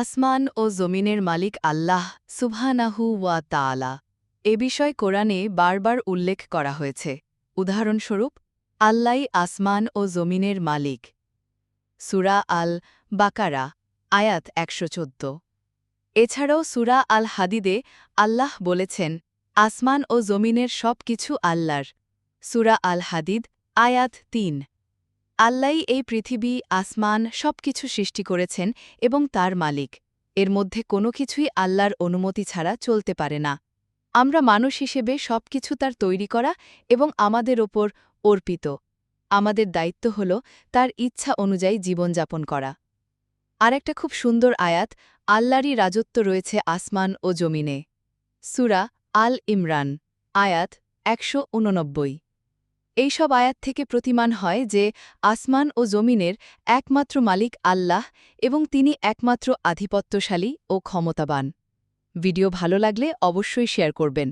আসমান ও জমিনের মালিক আল্লাহ সুবহানাহু ওয়া তাআলা। এ বিষয় কোরআনে বারবার উল্লেখ করা হয়েছে। উদাহরণস্বরূপ আল্লাই আসমান ও জমিনের মালিক। সুরা আল বাকারা আয়াত একশো চোদ্দ। এছাড়াও সুরা আল হাদিদে আল্লাহ বলেছেন, আসমান ও জমিনের সব কিছু আল্লাহর। সুরা আল হাদিদ আয়াত তিন। আল্লাই এই পৃথিবী, আসমান সবকিছু সৃষ্টি করেছেন এবং তার মালিক। এর মধ্যে কোনো কিছুই আল্লাহর অনুমতি ছাড়া চলতে পারে না। আমরা মানুষ হিসেবে সবকিছু তার তৈরি করা এবং আমাদের ওপর অর্পিত। আমাদের দায়িত্ব হল তার ইচ্ছা অনুযায়ী জীবনযাপন করা। আরেকটা খুব সুন্দর আয়াত, আল্লাহরই রাজত্ব রয়েছে আসমান ও জমিনে। সুরা আল ইমরান, আয়াত একশো উননব্বই। এইসব আয়াত থেকে প্রতিমান হয় যে আসমান ও জমিনের একমাত্র মালিক আল্লাহ এবং তিনি একমাত্র আধিপত্যশালী ও ক্ষমতাবান। ভিডিও ভালো লাগলে অবশ্যই শেয়ার করবেন।